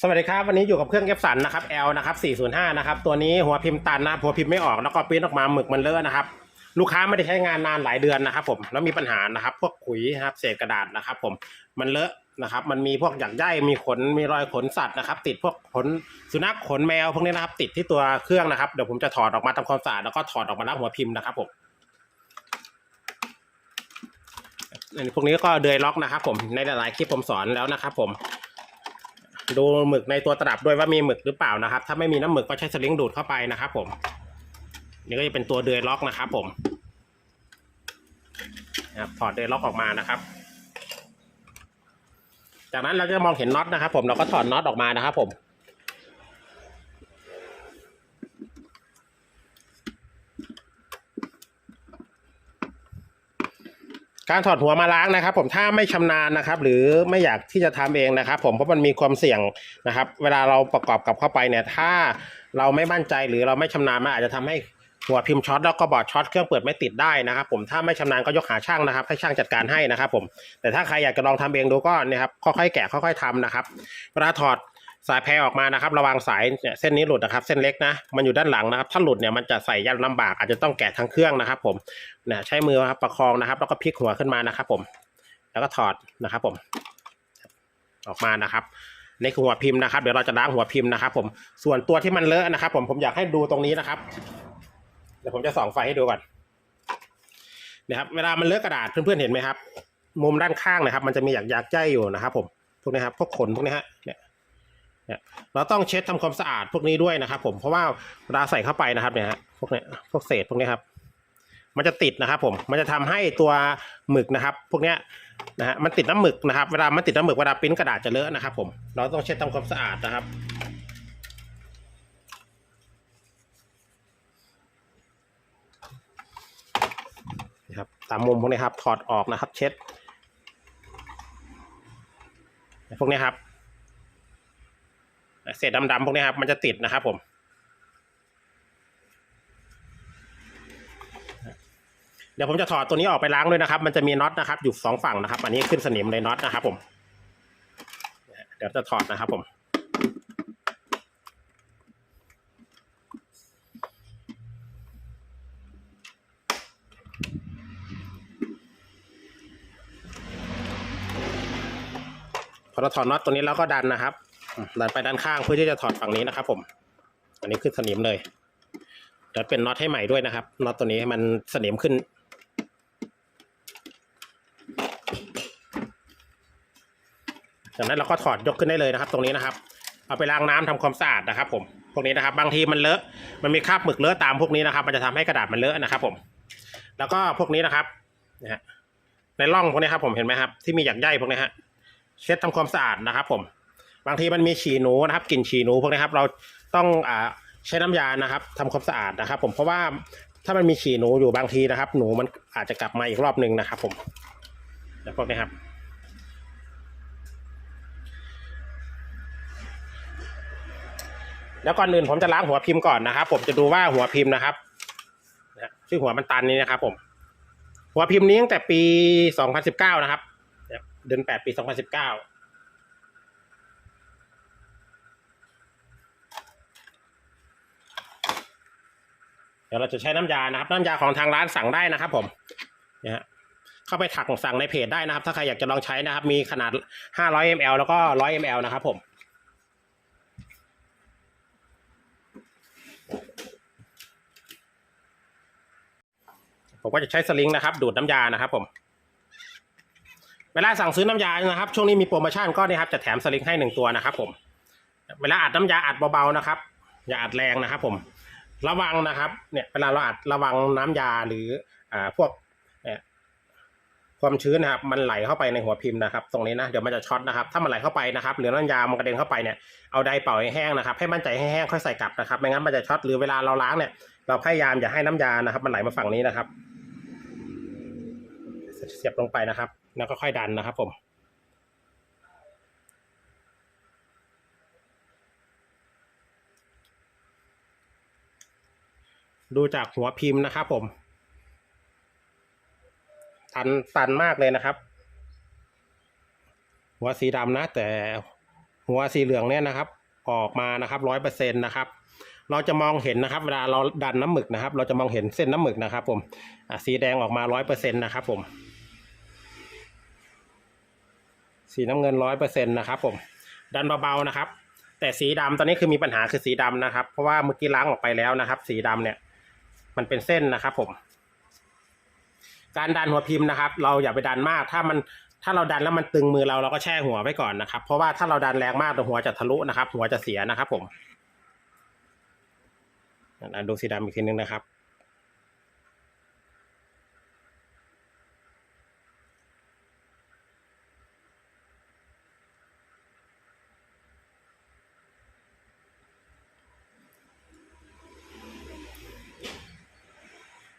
สวัสดีครับ วันนี้อยู่กับเครื่องเก็บสันนะครับ L นะครับ 405 นะครับ ตัวนี้หัวพิมพ์ตันนะหัวพิมพ์ไม่ออกแล้วก็ปริ้นออกมาหมึกมันเลอะนะครับ ลูกค้าไม่ได้ใช้งานนานหลายเดือนนะครับ ผมแล้วมีปัญหานะครับ พวกขุยนะครับเศษกระดาษนะครับ ผมมันเลอะนะครับ มันมีพวกหยักใยมีขนมีรอยขนสัตว์นะครับ ติดพวกขนสุนัขขนแมวพวกนี้นะครับ ติดที่ตัวเครื่องนะครับเดี๋ยวผมจะถอดออกมาทำความสะอาดแล้วก็ถอดออกมาล้างหัวพิมพ์นะครับผมอันนี้พวกนี้ก็เดยล็อกนะครับ ผมในหลายๆคลิปผมสอนแล้วนะครับ ผม ดูหมึกในตัวตลับด้วยว่ามีหมึกหรือเปล่านะครับ ถ้าไม่มีน้ำหมึกก็ใช้สลิงดูดเข้าไปนะครับ ผม นี่ก็จะเป็นตัวเดือยล็อกนะครับ ผมนะครับถอดเดือยล็อกออกมานะครับ จากนั้นเราจะมองเห็นน็อตนะครับ ผมเราก็ถอดน็อตออกมานะครับ ผม การถอดหัวมาล้างนะครับ ผมถ้าไม่ชำนาญนะครับ หรือไม่อยากที่จะทำเองนะครับ ผมเพราะมันมีความเสี่ยงนะครับ เวลาเราประกอบกับเข้าไปเนี่ย ถ้าเราไม่มั่นใจหรือเราไม่ชำนาญมันอาจจะทำให้หัวพิมพ์ช็อตแล้วก็บอร์ดช็อตเครื่องเปิดไม่ติดได้นะครับผมถ้าไม่ชำนาญก็ยกหาช่างนะครับ ให้ช่างจัดการให้นะครับผมแต่ถ้าใครอยากจะลองทำเองดูก็เนี่ยครับค่อยๆแกะค่อยๆทำนะครับเวลาถอด สายแพรออกมานะครับ ระวังสายเนี่ยเส้นนี้หลุดนะครับ เส้นเล็กนะ มันอยู่ด้านหลังนะครับ ถ้าหลุดเนี่ยมันจะใส่ยันลำบาก อาจจะต้องแกะทั้งเครื่องนะครับ ผมนะใช้มือครับประคองนะครับ แล้วก็พลิกหัวขึ้นมานะครับ ผม แล้วก็ถอดนะครับ ผม ออกมานะครับนี่คือหัวพิมพ์นะครับ เดี๋ยวเราจะล้างหัวพิมพ์นะครับ ผม ส่วนตัวที่มันเลอะนะครับ ผมผมอยากให้ดูตรงนี้นะครับ เดี๋ยวผมจะส่องไฟให้ดูก่อนนะครับเวลามันเลอะกระดาษเพื่อนๆเห็นไหมครับ มุมด้านข้างนะครับ มันจะมีหยักหยักใจอยู่นะครับ ผมพวกนี้ครับพวกขนพวกนี้ฮะเนี่ย เนี่ยเราต้องเช็ดทำความสะอาดพวกนี้ด้วยนะครับ ผมเพราะว่าเวลาใส่เข้าไปนะครับเนี่ยพวกเนี้ยพวกเศษพวกนี้ครับ มันจะติดนะครับ ผมมันจะทำให้ตัวหมึกนะครับ พวกเนี้ยนะฮะมันติดน้ำหมึกนะครับ เวลามันติดน้ำหมึกเวลาปิ้นกระดาษจะเลอะนะครับ ผมเราต้องเช็ดทำความสะอาดนะครับนะครับตามมุมพวกนี้ครับถอดออกนะครับ เช็ดพวกนี้ครับ เศษดำๆพวกนี้ครับ มันจะติดนะครับผม เดี๋ยวผมจะถอดตัวนี้ออกไปล้างด้วยนะครับ มันจะมีน็อตนะครับ อยู่สองฝั่งนะครับ อันนี้ขึ้นสนิมเลยน็อตนะครับผม เดี๋ยวจะถอดนะครับผมพอเราถอดน็อตตัวนี้แล้วก็ดันนะครับ ดันไปด้านข้างเพื่อที่จะถอดฝั่งนี้นะครับ ผม อันนี้ขึ้นสนิมเลยเดี๋ยวเป็นน็อตให้ใหม่ด้วยนะครับน็อตตัวนี้ให้มันสนิมขึ้น จากนั้นเราก็ถอดยกขึ้นได้เลยนะครับ ตรงนี้นะครับ เอาไปล้างน้ำทำความสะอาดนะครับ ผม พวกนี้นะครับ บางทีมันเลอะ มันมีคราบหมึกเลอะตามพวกนี้นะครับ มันจะทำให้กระดาษมันเลอะนะครับ ผม แล้วก็พวกนี้นะครับนะฮะในร่องพวกนี้ครับผมเห็นไหมครับที่มีหยักใยพวกนี้ฮะเช็ดทำความสะอาดนะครับ ผม บางทีมันมีฉี่หนูนะครับกลิ่นฉี่หนูพวกนี้ครับเราต้องอ่าใช้น้ำยานะครับ ทำความสะอาดนะครับ ผมเพราะว่าถ้ามันมีฉี่หนูอยู่บางทีนะครับ หนูมันอาจจะกลับมาอีกรอบหนึ่งนะครับ ผมแล้วพวกนี้ครับแล้วก่อนอื่นผมจะล้างหัวพิมพ์ก่อนนะครับ ผมจะดูว่าหัวพิมพ์นะครับชื่อหัวมันตันนี้นะครับ ผม หัวพิมพ์นี้ตั้งแต่ปี 2019 นะครับ เดือน8ปี 2019 เดี๋ยวเราจะใช้น้ำยานะครับ น้ำยาของทางร้านสั่งได้นะครับ ผมนะฮะเข้าไปถักสั่งในเพจได้นะครับ ถ้าใครอยากจะลองใช้นะครับ มีขนาด 500 ml แล้วก็ 100 ml นะครับ ผมผมก็จะใช้สลิงนะครับ ดูดน้ำยานะครับ ผม เวลาสั่งซื้อน้ำยานะครับ ช่วงนี้มีโปรโมชั่นก็เนี่ยครับจะแถมสลิงให้หนึ่งตัวนะครับ ผม เวลาอัดน้ำยาอัดเบาๆนะครับ อย่าอัดแรงนะครับ ผม ระวังนะครับ เนี่ยเวลาเราอัดระวังน้ำยาหรืออ่าพวกเนี่ยความชื้นนะครับ มันไหลเข้าไปในหัวพิมพ์นะครับ ตรงนี้นะเดี๋ยวมันจะช็อตนะครับ ถ้ามันไหลเข้าไปนะครับ หรือน้ำยามันกระเด็นเข้าไปเนี่ยเอาไดร์เป่าให้แห้งนะครับ ให้มั่นใจให้แห้งค่อยใส่กลับนะครับไม่งั้นมันจะช็อตหรือเวลาเราล้างเนี่ย เราพยายามอย่าให้น้ำยานะครับ มันไหลมาฝั่งนี้นะครับ เสียบลงไปนะครับ แล้วก็ค่อยดันนะครับผม ดูจากหัวพิมพ์นะครับผมตันตันมากเลยนะครับ หัวสีดำนะ แต่หัวสีเหลืองเนี่ยนะครับ ออกมานะครับร้อยเปอร์เซ็นต์นะครับเราจะมองเห็นนะครับ เวลาเราดันน้ำหมึกนะครับ เราจะมองเห็นเส้นน้ำหมึกนะครับ ผมสีแดงออกมาร้อยเปอร์เซ็นต์นะครับ ผม สีน้ำเงินร้อยเปอร์เซ็นต์นะครับ ผม ดันเบาๆนะครับ แต่สีดำตอนนี้คือมีปัญหาคือสีดำนะครับ เพราะว่าเมื่อกี้ล้างออกไปแล้วนะครับ สีดำเนี่ย มันเป็นเส้นนะครับผม การดันหัวพิมพ์นะครับ เราอย่าไปดันมาก ถ้ามันถ้าเราดันแล้วมันตึงมือเราเราก็แช่หัวไว้ก่อนนะครับ เพราะว่าถ้าเราดันแรงมากตัวหัวจะทะลุนะครับ หัวจะเสียนะครับ ผมดูสีดำอีกทีนึงนะครับ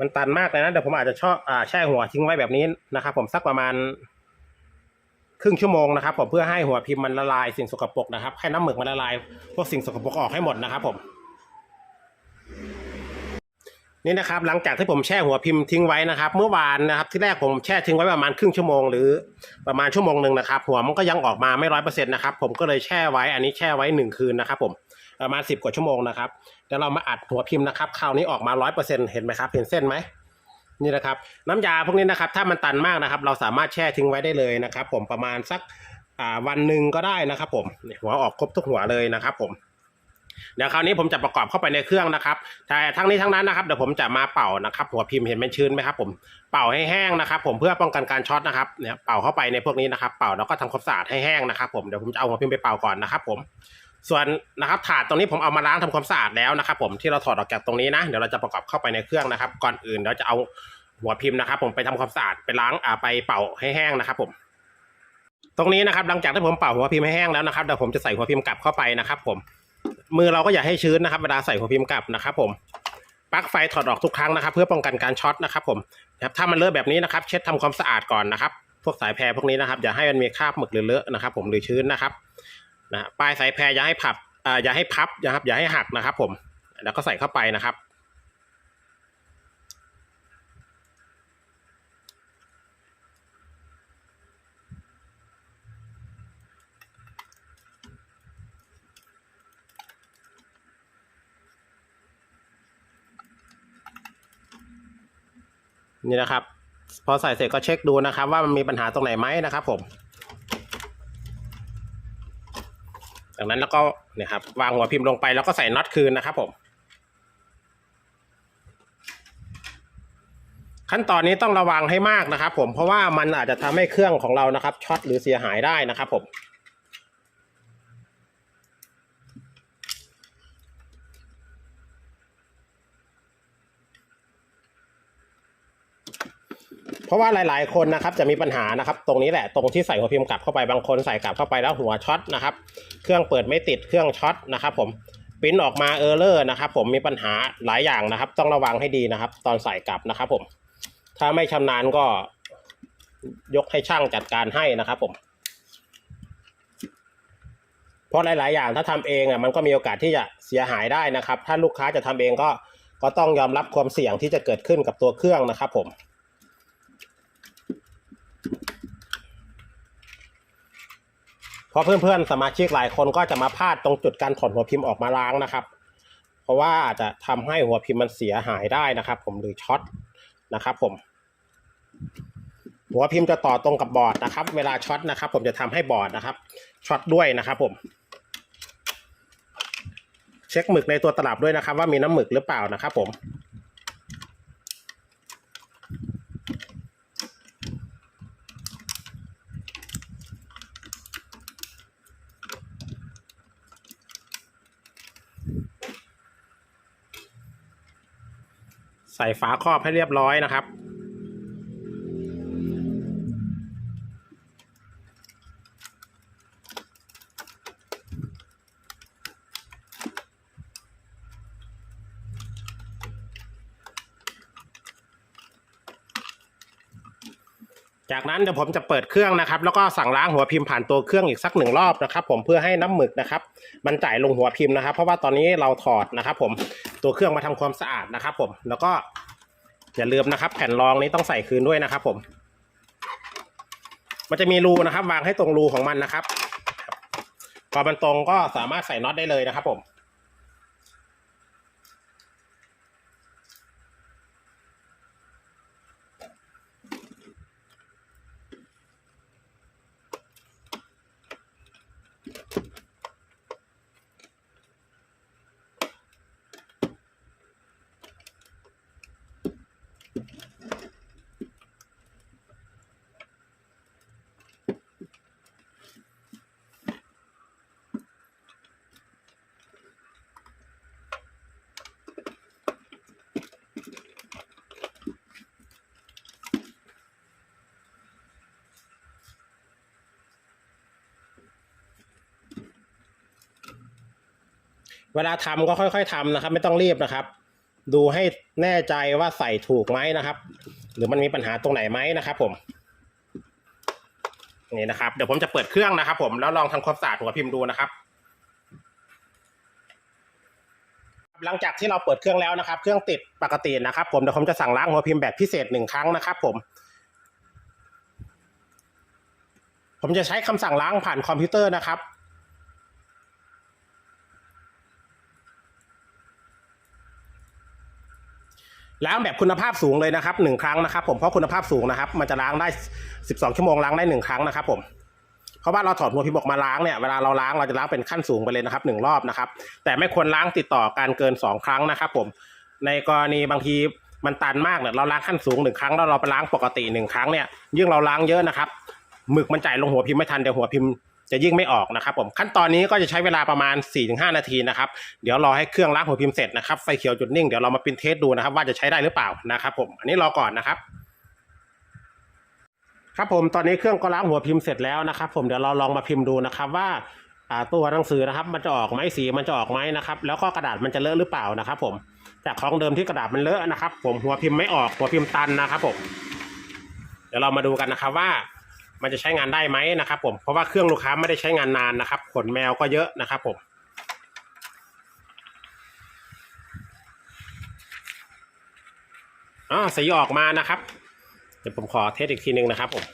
มันตันมากเลยนะเดี๋ยวผมอาจจะชอบอ่าแช่หัวทิ้งไว้แบบนี้นะครับ ผมสักประมาณ ครึ่งชั่วโมงนะครับ ผมเพื่อให้หัวพิมพ์มันละลายสิ่งสกปรกนะครับให้น้ำหมึกมันละลายพวกสิ่งสกปรกออกให้หมดนะครับ ผม นี่นะครับ หลังจากที่ผมแช่หัวพิมพ์ทิ้งไว้นะครับ เมื่อวานนะครับ ที่แรกผมแช่ทิ้งไว้ประมาณครึ่งชั่วโมงหรือประมาณชั่วโมงหนึ่งนะครับ หัวมันก็ยังออกมาไม่ร้อยเปอร์เซ็นต์นะครับ ผมก็เลยแช่ไว้ อันนี้แช่ไว้หนึ่งคืนนะครับ ผม ประมาณสิบกว่าชั่วโมงนะครับเดี๋ยวเรามาอัดหัวพิมพ์นะครับคราวนี้ออกมาร้อยเปอร์เซ็นต์เห็นไหมครับ เห็นเส้นไหมนี่นะครับ น้ำยาพวกนี้นะครับ ถ้ามันตันมากนะครับ เราสามารถแช่ทิ้งไว้ได้เลยนะครับ ผมประมาณสักวันหนึ่งก็ได้นะครับ ผมหัวออกครบทุกหัวเลยนะครับ ผมเดี๋ยวคราวนี้ผมจะประกอบเข้าไปในเครื่องนะครับแต่ทั้งนี้ทั้งนั้นนะครับเดี๋ยวผมจะมาเป่านะครับ หัวพิมพ์เห็นเป็นชื้นไหมครับ ผมเป่าให้แห้งนะครับ ผมเพื่อป้องกันการช็อตนะครับเนี่ยเป่าเข้าไปในพวกนี้นะครับ เป่าแล้วก็ทำความสะอาดให้แห้งนะครับ ผมเดี๋ยวผมจะเอาหัวพิมพ์ไปเป่าก่อนนะครับ ผม ส่วนนะครับถาดตรงนี้ผมเอามาล้างทำความสะอาดแล้วนะครับ ผมที่เราถอดออกจากตรงนี้นะเดี๋ยวเราจะประกอบเข้าไปในเครื่องนะครับ ก่อนอื่นเราจะเอาหัวพิมพ์นะครับ ผมไปทำความสะอาดไปล้างอ่าไปเป่าให้แห้งนะครับ ผม ตรงนี้นะครับ หลังจากที่ผมเป่าหัวพิมพ์ให้แห้งแล้วนะครับเดี๋ยวผมจะใส่หัวพิมพ์กลับเข้าไปนะครับ ผม มือเราก็อย่าให้ชื้นนะครับเวลาใส่หัวพิมพ์กลับนะครับ ผมปลั๊กไฟถอดออกทุกครั้งนะครับ เพื่อป้องกันการช็อตนะครับ ผมนะครับถ้ามันเลอะแบบนี้นะครับ เช็ดทำความสะอาดก่อนนะครับ พวกสายแพรพวกนี้นะครับอย่าให้มันมีคราบหมึกหรือเลอะนะครับ ผมหรือชื้นนะครับ นะปลายสายแพรอย่าให้พับอ่าอย่าให้พับนะครับ อย่าให้หักนะครับ ผม แล้วก็ใส่เข้าไปนะครับ นี่นะครับ พอใส่เสร็จก็เช็คดูนะครับ ว่ามันมีปัญหาตรงไหนไหมนะครับ ผม จาก นั้นแล้วก็เนี่ยครับวางหัวพิมพ์ลงไปแล้วก็ใส่น็อตคืนนะครับผม ขั้นตอนนี้ต้องระวังให้มากนะครับ ผมเพราะว่ามันอาจจะทำให้เครื่องของเรานะครับช็อตหรือเสียหายได้นะครับผม เพราะว่าหลาย ๆ คนนะครับจะมีปัญหานะครับ ตรงนี้แหละตรงที่ใส่หัวพิมพ์กลับเข้าไปบางคนใส่กลับเข้าไปแล้วหัวช็อตนะครับ เครื่องเปิดไม่ติดเครื่องช็อตนะครับ ผมปิ้นออกมาเออร์เลอร์นะครับ ผมมีปัญหาหลายอย่างนะครับ ต้องระวังให้ดีนะครับ ตอนใส่กลับนะครับ ผม ถ้าไม่ชำนาญก็ยกให้ช่างจัดการให้นะครับผมเพราะหลาย ๆ อย่างถ้าทำเองอะมันก็มีโอกาสที่จะเสียหายได้นะครับ ถ้าลูกค้าจะทำเองก็ก็ต้องยอมรับความเสี่ยงที่จะเกิดขึ้นกับตัวเครื่องนะครับ ผม เพ ราะเพื่อนๆสมาชิกหลายคนก็จะมาพลาดตรงจุดการถอดหัวพิมพ์ออกมาล้างนะครับ เพราะว่าอาจจะทำให้หัวพิมพ์มันเสียหายได้นะครับ ผมหรือช็อตนะครับ ผม หัวพิมพ์จะต่อตรงกับบอร์ดนะครับ เวลาช็อตนะครับ ผมจะทำให้บอร์ดนะครับช็อตด้วยนะครับ ผม เช็คหมึกในตัวตลับด้วยนะครับ ว่ามีน้ำหมึกหรือเปล่านะครับ ผม ใส่ฝาครอบให้เรียบร้อยนะครับ จากนั้นเดี๋ยวผมจะเปิดเครื่องนะครับ แล้วก็สั่งล้างหัวพิมพ์ผ่านตัวเครื่องอีกสักหนึ่งรอบนะครับ ผมเพื่อให้น้ำหมึกนะครับ มันจ่ายลงหัวพิมพ์นะครับ เพราะว่าตอนนี้เราถอดนะครับ ผม ตัวเครื่องมาทำความสะอาดนะครับ ผม แล้วก็อย่าลืมนะครับ แผ่นรองนี้ต้องใส่คืนด้วยนะครับ ผม มันจะมีรูนะครับ วางให้ตรงรูของมันนะครับพอมันตรงก็สามารถใส่น็อตได้เลยนะครับ ผม เวลาทำก็ค่อย ๆทำนะครับ ไม่ต้องรีบนะครับ ดูให้แน่ใจว่าใส่ถูกไหมนะครับ หรือมันมีปัญหาตรงไหนไหมนะครับ ผมนี่นะครับเดี๋ยวผมจะเปิดเครื่องนะครับ ผมแล้วลองทำความสะอาดหัวพิมพ์ดูนะครับ หลังจากที่เราเปิดเครื่องแล้วนะครับ เครื่องติดปกตินะครับ ผมเดี๋ยวผมจะสั่งล้างหัวพิมพ์แบบพิเศษหนึ่งครั้งนะครับ ผม ผมจะใช้คำสั่งล้างผ่านคอมพิวเตอร์นะครับ ล้างแบบคุณภาพสูงเลยนะครับหนึ่งครั้งนะครับ ผมเพราะคุณภาพสูงนะครับ มันจะล้างได้ 12 ชั่วโมงล้างได้หนึ่งครั้งนะครับ ผมเพราะว่าเราถอดหัวพิมพ์ออกมาล้างเนี่ยเวลาเราล้างเราจะล้างเป็นขั้นสูงไปเลยนะครับหนึ่งรอบนะครับ แต่ไม่ควรล้างติดต่อกันเกิน 2 ครั้งนะครับ ผม ในกรณีบางทีมันตันมากเนี่ยเราล้างขั้นสูงหนึ่งครั้งแล้วเราไปล้างปกติหนึ่งครั้งเนี่ยยิ่งเราล้างเยอะนะครับหมึกมันจ่ายลงหัวพิมพ์ไม่ทันเดี๋ยวหัวพิมพ์ จะยิ่งไม่ออกนะครับผมขั้นตอนนี้ก็จะใช้เวลาประมาณ 4-5 นาทีนะครับเดี๋ยวรอให้เครื่องล้างหัวพิมพ์เสร็จนะครับไฟเขียวจุดนิ่งเดี๋ยวเรามาปรินเทสดูนะครับว่าจะใช้ได้หรือเปล่านะครับผมอันนี้รอก่อนนะครับครับผมตอนนี้เครื่องก็ล้างหัวพิมพ์เสร็จแล้วนะครับ ผมเดี๋ยวเราลองมาพิมพ์ดูนะครับว่าอ่าตัวหนังสือนะครับ มันจะออกไหมสีมันจะออกไหมนะครับ แล้วก็กระดาษมันจะเลอะหรือเปล่านะครับ ผมจากของเดิมที่กระดาษมันเลอะนะครับ ผมหัวพิมพ์ไม่ออกหัวพิมพ์ตันนะครับ ผม เดี๋ยวเรามาดูกันนะครับว่า มันจะใช้งานได้ไหมนะครับผมเพราะว่าเครื่องลูกค้าไม่ได้ใช้งานนานนะครับ ขนแมวก็เยอะนะครับผมอ๋อสีออกมานะครับ เดี๋ยวผมขอเทสอีกทีหนึ่งนะครับผม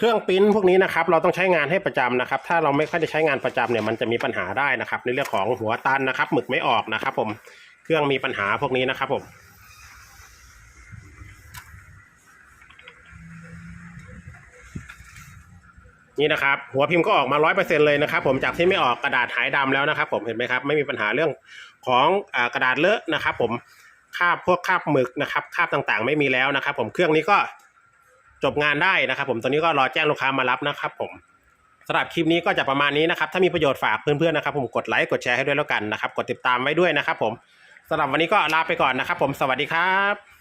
เครื่องปิ้นพวกนี้นะครับเราต้องใช้งานให้ประจำนะครับ ถ้าเราไม่ค่อยได้ใช้งานประจำเนี่ยมันจะมีปัญหาได้นะครับ ในเรื่องของหัวตันนะครับ หมึกไม่ออกนะครับ ผมเครื่องมีปัญหาพวกนี้นะครับผมนี่นะครับหัวพิมพ์ก็ออกมาร้อยเปอร์เซ็นเลยนะครับ ผมจากที่ไม่ออกกระดาษหายดำแล้วนะครับ ผมเห็นไหมครับไม่มีปัญหาเรื่องของอกระดาษเลอะนะครับ ผมคาบพวกคาบหมึกนะครับคาบต่างๆ ไม่มีแล้วนะครับ ผมเครื่องนี้ก็ จบงานได้นะครับ ผมตอนนี้ก็รอแจ้งลูกค้ามารับนะครับผมสำหรับคลิปนี้ก็จะประมาณนี้นะครับ ถ้ามีประโยชน์ฝากเพื่อนๆนะครับ ผมกดไลค์กดแชร์ให้ด้วยแล้วกันนะครับ กดติดตามไว้ด้วยนะครับ ผมสำหรับวันนี้ก็ลาไปก่อนนะครับ ผมสวัสดีครับ